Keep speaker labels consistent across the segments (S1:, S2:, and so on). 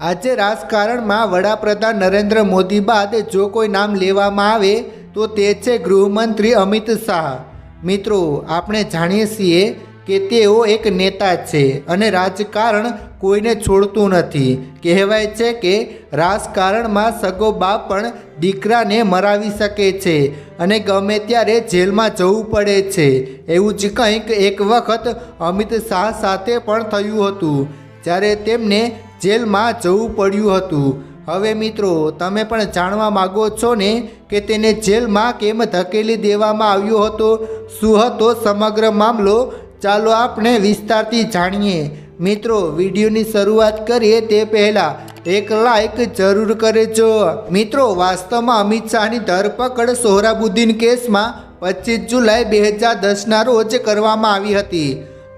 S1: આજે રાજકારણમાં વડાપ્રધાન નરેન્દ્ર મોદી બાદ જો કોઈ નામ લેવામાં આવે, તો તે છે ગૃહમંત્રી અમિત શાહ. મિત્રો, આપણે જાણીએ છીએ કે તેઓ એક નેતા છે અને રાજકારણ કોઈને છોડતું નથી. કહેવાય છે કે રાજકારણમાં સગો બાપ પણ દીકરાને મરાવી શકે છે અને ગમે ત્યારે જેલમાં જવું પડે છે. એવું જ કંઈક એક વખત અમિત શાહ સાથે પણ થયું હતું. જ્યારે તેમને જેલમાં જવું પડ્યું હતું. હવે મિત્રો, તમે પણ જાણવા માગો છો ને કે તેને જેલમાં કેમ ધકેલી દેવામાં આવ્યો હતો? શું હતો સમગ્ર મામલો? ચાલો આપણે વિસ્તારથી જાણીએ. મિત્રો, વિડીયોની શરૂઆત કરીએ તે પહેલાં એક લાઈક જરૂર કરજો. મિત્રો, વાસ્તવમાં અમિત શાહની ધરપકડ સોહરાબુદ્દીન કેસમાં પચીસ જુલાઈ બે હજાર દસના રોજ કરવામાં આવી હતી.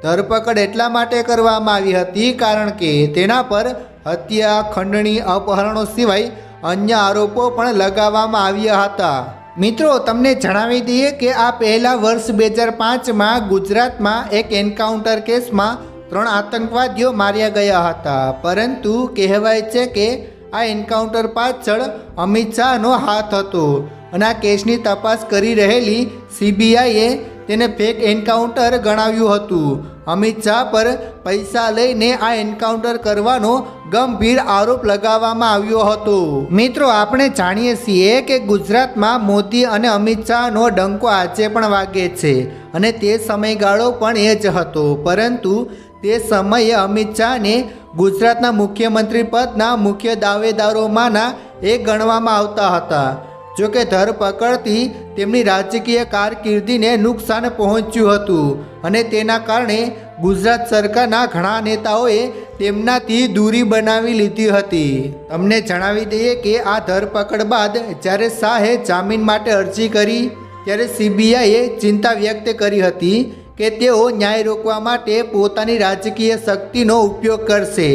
S1: ધરપકડ એટલા માટે કરવામાં આવી હતી કારણ કે તેના પર હત્યા, ખંડણી, અપહરણો સિવાય અન્ય આરોપો પણ લગાવવામાં આવ્યા હતા. મિત્રો, તમને જણાવી દઈએ કે આ પહેલા વર્ષ બે હજાર પાંચમાં ગુજરાતમાં એક એન્કાઉન્ટર કેસમાં ત્રણ આતંકવાદીઓ માર્યા ગયા હતા. પરંતુ કહેવાય છે કે આ એન્કાઉન્ટર પાછળ અમિત શાહનો હાથ હતો અને આ કેસની તપાસ કરી રહેલી સીબીઆઈએ તેને ફેક એન્કાઉન્ટર ગણાવ્યું હતું. અમિત શાહ પર પૈસા લઈને આ એન્કાઉન્ટર કરવાનો ગંભીર આરોપ લગાવવામાં આવ્યો હતો. મિત્રો, આપણે જાણીએ છીએ કે ગુજરાતમાં મોદી અને અમિત શાહનો ડંકો આજે પણ વાગે છે અને તે સમયગાળો પણ એ જ હતો. પરંતુ તે સમયે અમિત શાહને ગુજરાતના મુખ્યમંત્રી પદના મુખ્ય દાવેદારોમાંના એ ગણવામાં આવતા હતા. જોકે ધરપકડથી તેમની રાજકીય કારકિર્દીને નુકસાન પહોંચ્યું હતું અને તેના કારણે ગુજરાત સરકારના ઘણા નેતાઓએ તેમનાથી દૂરી બનાવી લીધી હતી. તમને જણાવી દઈએ કે આ ધરપકડ બાદ જ્યારે શાહે જામીન માટે અરજી કરી, ત્યારે સીબીઆઈએ ચિંતા વ્યક્ત કરી હતી કે તેઓ ન્યાય રોકવા માટે પોતાની રાજકીય શક્તિનો ઉપયોગ કરશે.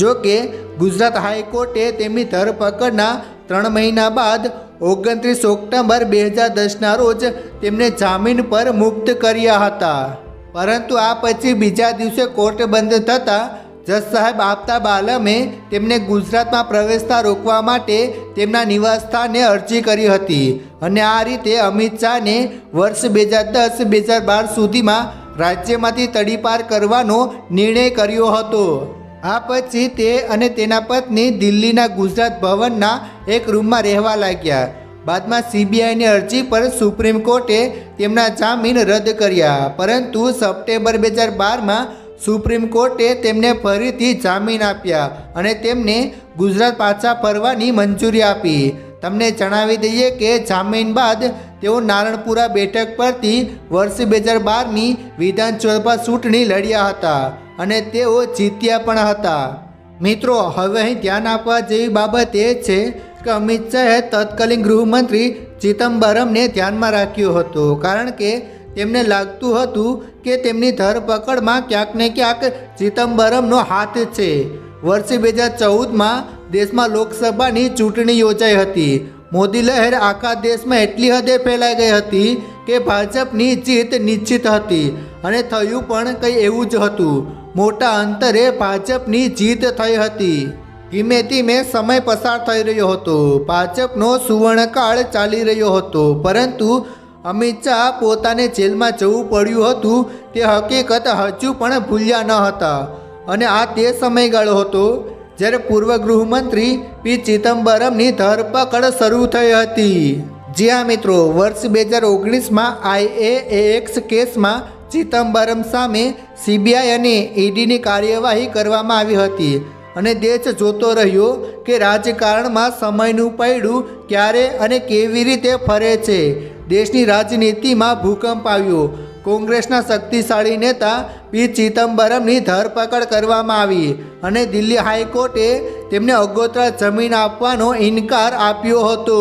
S1: જો કે ગુજરાત હાઈકોર્ટે તેમની ધરપકડના ત્રણ મહિના બાદ ઓગણત્રીસ ઓક્ટોબર બે હજાર દસના રોજ તેમને જામીન પર મુક્ત કર્યા હતા. પરંતુ આ પછી બીજા દિવસે કોર્ટ બંધ થતાં જજ સાહેબ આફતાબ આલમે તેમને ગુજરાતમાં પ્રવેશતા રોકવા માટે તેમના નિવાસસ્થાને અરજી કરી હતી અને આ રીતે અમિત શાહને વર્ષ બે હજાર દસ, બે હજાર બાર સુધીમાં રાજ્યમાંથી તડીપાર કરવાનો નિર્ણય કર્યો હતો. આ પછી તે અને તેના પત્ની દિલ્હીના ગુજરાત ભવનના એક રૂમમાં રહેવા લાગ્યા. બાદમાં સીબીઆઈની અરજી પર સુપ્રીમ કોર્ટે તેમના જામીન રદ કર્યા. પરંતુ સપ્ટેમ્બર બે હજાર બારમાં સુપ્રીમ કોર્ટે તેમને ફરીથી જામીન આપ્યા અને તેમને ગુજરાત પાછા ફરવાની મંજૂરી આપી. તમને જણાવી દઈએ કે જામીન બાદ તેઓ નારણપુરા બેઠક પરથી વર્ષ બે હજાર બારની વિધાનસભા ચૂંટણી લડ્યા હતા. અને તેઓ જીત્યા પણ હતા. મિત્રો, હવે અહીં ધ્યાન આપવા જેવી બાબત એ છે કે અમિત શાહે તત્કાલીન ગૃહમંત્રી ચિદમ્બરમને ધ્યાનમાં રાખ્યું હતું, કારણ કે તેમને લાગતું હતું કે તેમની ધરપકડમાં ક્યાંક ને ક્યાંક ચિદમ્બરમનો હાથ છે. વર્ષે બે હજાર ચૌદમાં દેશમાં લોકસભાની ચૂંટણી યોજાઈ હતી. મોદી લહેર આખા દેશમાં એટલી હદે ફેલાઈ ગઈ હતી કે ભાજપની જીત નિશ્ચિત હતી અને થયું પણ કંઈ એવું જ હતું. મોટા અંતરે ભાજપની જીત થઈ હતી. ધીમે ધીમે સમય પસાર થઈ રહ્યો હતો. ભાજપનો સુવર્ણકાળ ચાલી રહ્યો હતો. પરંતુ અમિત શાહ પોતાને જેલમાં જવું પડ્યું હતું. તે હકીકત હજુ પણ ભૂલ્યા ન હતા. અને આ તે સમયગાળો હતો જ્યારે પૂર્વ ગૃહમંત્રી પી. ચિદમ્બરમની ધરપકડ શરૂ થઈ હતી. જી હા મિત્રો, વર્ષ બે હજાર ઓગણીસમાં આઈએએક્સ કેસમાં ચિદમ્બરમ સામે સીબીઆઈ અને ઈડીની કાર્યવાહી કરવામાં આવી હતી. અને દેશ જોતો રહ્યો કે રાજકારણમાં સમયનું પૈડું ક્યારે અને કેવી રીતે ફરે છે. દેશની રાજનીતિમાં ભૂકંપ આવ્યો. કોંગ્રેસના શક્તિશાળી નેતા પી ચિદમ્બરમની ધરપકડ કરવામાં આવી અને દિલ્હી હાઈકોર્ટે તેમને અગોતરા જમીન આપવાનો ઇનકાર આપ્યો હતો.